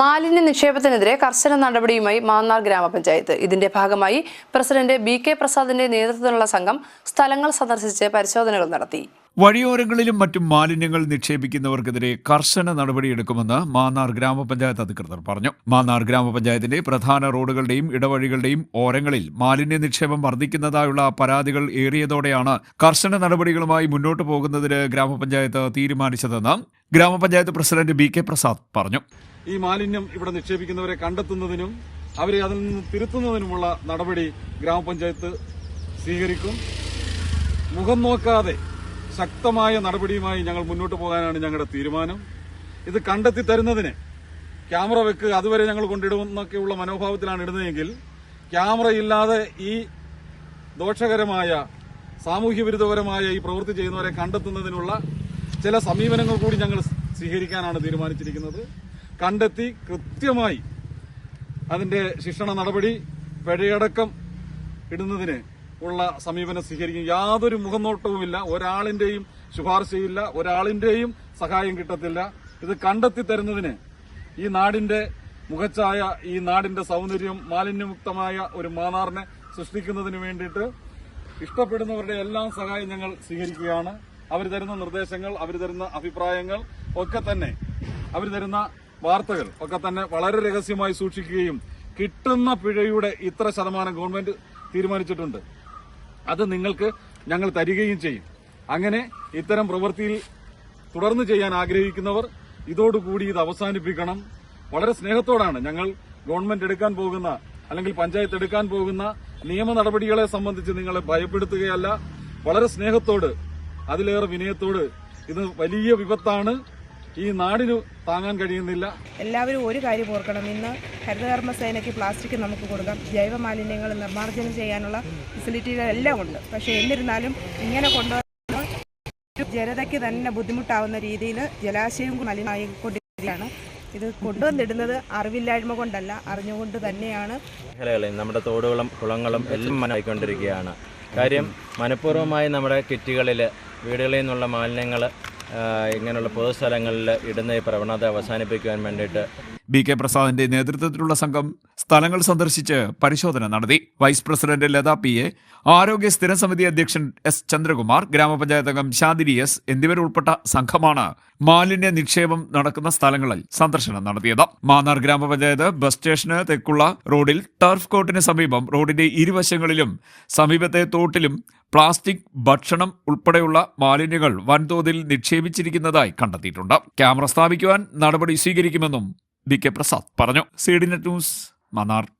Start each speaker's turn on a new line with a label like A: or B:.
A: മാലിന്യ നിക്ഷേപത്തിനെതിരെ കർശന നടപടിയുമായി മാന്നാർ ഗ്രാമപഞ്ചായത്ത്. ഇതിന്റെ ഭാഗമായി പ്രസിഡന്റ് ബി കെ പ്രസാദിന്റെ നേതൃത്വത്തിലുള്ള സംഘം സ്ഥലങ്ങൾ സന്ദർശിച്ച് പരിശോധനകൾ നടത്തി.
B: വഴിയോരങ്ങളിലും മറ്റും മാലിന്യങ്ങൾ നിക്ഷേപിക്കുന്നവർക്കെതിരെ കർശന നടപടിയെടുക്കുമെന്ന് മാന്നാർ ഗ്രാമപഞ്ചായത്ത് അധികൃതർ പറഞ്ഞു. മാന്നാർ ഗ്രാമപഞ്ചായത്തിന്റെ പ്രധാന റോഡുകളുടെയും ഇടവഴികളുടെയും ഓരങ്ങളിൽ മാലിന്യ നിക്ഷേപം വർദ്ധിക്കുന്നതായുള്ള പരാതികൾ ഏറിയതോടെയാണ് കർശന നടപടികളുമായി മുന്നോട്ടു പോകുന്നതിന് ഗ്രാമപഞ്ചായത്ത് തീരുമാനിച്ചതെന്ന് ഗ്രാമപഞ്ചായത്ത് പ്രസിഡന്റ് ബി കെ പ്രസാദ് പറഞ്ഞു.
C: ഈ മാലിന്യം ഇവിടെ നിക്ഷേപിക്കുന്നവരെ കണ്ടെത്തുന്നതിനും അവരെ അതിൽ നിന്ന് തിരുത്തുന്നതിനുമുള്ള നടപടി ഗ്രാമപഞ്ചായത്ത് സ്വീകരിക്കും. മുഖം നോക്കാതെ ശക്തമായ നടപടിയുമായി ഞങ്ങൾ മുന്നോട്ട് പോകാനാണ് ഞങ്ങളുടെ തീരുമാനം. ഇത് കണ്ടെത്തി തരുന്നതിന് ക്യാമറ വെക്ക് അതുവരെ ഞങ്ങൾ കൊണ്ടിടുമെന്നൊക്കെയുള്ള മനോഭാവത്തിലാണ് ഇടുന്നതെങ്കിൽ ക്യാമറ ഇല്ലാതെ ഈ ദോഷകരമായ സാമൂഹ്യ വിരുദ്ധപരമായ ഈ പ്രവൃത്തി ചെയ്യുന്നവരെ കണ്ടെത്തുന്നതിനുള്ള ചില സമീപനങ്ങൾ കൂടി ഞങ്ങൾ സ്വീകരിക്കാനാണ് തീരുമാനിച്ചിരിക്കുന്നത്. കണ്ടെത്തി കൃത്യമായി അതിന്റെ ശിക്ഷണ നടപടി പിഴയടക്കം ഇടുന്നതിന് ഉള്ള സമീപനം സ്വീകരിക്കും. യാതൊരു മുഖനോട്ടവുമില്ല. ഒരാളിന്റെയും ശുപാർശയില്ല. ഒരാളിന്റെയും സഹായം കിട്ടത്തില്ല. ഇത് കണ്ടെത്തി തരുന്നതിന് ഈ നാടിന്റെ മുഖച്ഛായ ഈ നാടിന്റെ സൗന്ദര്യം മാലിന്യമുക്തമായ ഒരു മാനാറിനെ സൃഷ്ടിക്കുന്നതിന് വേണ്ടിയിട്ട് ഇഷ്ടപ്പെടുന്നവരുടെ എല്ലാം സഹായം ഞങ്ങൾ സ്വീകരിക്കുകയാണ്. അവർ തരുന്ന നിർദ്ദേശങ്ങൾ അവർ തരുന്ന അഭിപ്രായങ്ങൾ ഒക്കെ തന്നെ അവർ തരുന്ന വാർത്തകൾ ഒക്കെ തന്നെ വളരെ രഹസ്യമായി സൂക്ഷിക്കുകയും കിട്ടുന്ന പിഴയുടെ ഇത്ര ശതമാനം ഗവൺമെന്റ് തീരുമാനിച്ചിട്ടുണ്ട്. അത് നിങ്ങൾക്ക് ഞങ്ങൾ തരികയും ചെയ്യും. അങ്ങനെ ഇത്തരം പ്രവൃത്തിയിൽ തുടർന്ന് ചെയ്യാൻ ആഗ്രഹിക്കുന്നവർ ഇതോടുകൂടി ഇത് അവസാനിപ്പിക്കണം. വളരെ സ്നേഹത്തോടാണ് ഞങ്ങൾ ഗവൺമെന്റ് എടുക്കാൻ പോകുന്ന അല്ലെങ്കിൽ പഞ്ചായത്ത് എടുക്കാൻ പോകുന്ന നിയമ നടപടികളെ സംബന്ധിച്ച് നിങ്ങളെ ഭയപ്പെടുത്തുകയല്ല. വളരെ സ്നേഹത്തോട് അതിലേറെ വിനയത്തോട്. ഇത് വലിയ വിപത്താണ്. ഈ നാടിന് താങ്ങാൻ കഴിയുന്നില്ല.
D: എല്ലാവരും ഒരു കാര്യം ഓർക്കണം. ഇന്ന് ഹരിതകർമ്മ സേനയ്ക്ക് പ്ലാസ്റ്റിക് നമുക്ക് കൊടുക്കാം. ജൈവ മാലിന്യങ്ങൾ നിർമ്മാർജനം ചെയ്യാനുള്ള ഫെസിലിറ്റികൾ എല്ലാം ഉണ്ട്. പക്ഷേ എന്നിരുന്നാലും ഇങ്ങനെ കൊണ്ടുവരുന്ന ജനതയ്ക്ക് തന്നെ ബുദ്ധിമുട്ടാവുന്ന രീതിയിൽ ജലാശയം മലിനമായിക്കൊണ്ടിരിക്കുകയാണ് ഇത് കൊണ്ടുവന്നിടുന്നത് അറിവില്ലായ്മ കൊണ്ടല്ല അറിഞ്ഞുകൊണ്ട് തന്നെയാണ്.
E: മേഖലകളിൽ നമ്മുടെ തോടുകളും കുളങ്ങളും എല്ലാം മനമായിക്കൊണ്ടിരിക്കുകയാണ് കാര്യം മനഃപൂർവമായി നമ്മുടെ കിറ്റുകളിൽ വീടുകളിൽ നിന്നുള്ള മാലിന്യങ്ങൾ ഇങ്ങനെയുള്ള പൊതുസ്ഥലങ്ങളിൽ ഇടുന്ന ഈ പ്രവണത അവസാനിപ്പിക്കുവാൻ വേണ്ടിയിട്ട്
B: ബി കെ പ്രസാദിന്റെ നേതൃത്വത്തിലുള്ള സംഘം സ്ഥലങ്ങൾ സന്ദർശിച്ച് പരിശോധന നടത്തി. Vice president Latha P A ആരോഗ്യ സ്ഥിര സമിതി അധ്യക്ഷൻ എസ് ചന്ദ്രകുമാർ ഗ്രാമപഞ്ചായത്ത് അംഗം ശാന്തിരി എസ് എന്നിവരുൾപ്പെട്ട സംഘമാണ് മാലിന്യ നിക്ഷേപം നടക്കുന്ന സ്ഥലങ്ങളിൽ സന്ദർശനം നടത്തിയത്. മാന്നാർ ഗ്രാമപഞ്ചായത്ത് ബസ് സ്റ്റേഷന് തെക്കുള്ള റോഡിൽ ടർഫ് കോർട്ടിന് സമീപം റോഡിന്റെ ഇരുവശങ്ങളിലും സമീപത്തെ തോട്ടിലും പ്ലാസ്റ്റിക് ഭക്ഷണം ഉൾപ്പെടെയുള്ള മാലിന്യങ്ങൾ വൻതോതിൽ നിക്ഷേപിച്ചിരിക്കുന്നതായി കണ്ടെത്തിയിട്ടുണ്ട്. ക്യാമറ സ്ഥാപിക്കുവാൻ നടപടി സ്വീകരിക്കുമെന്നും ബി കെ പ്രസാദ് പറഞ്ഞു. C D net news Mannar.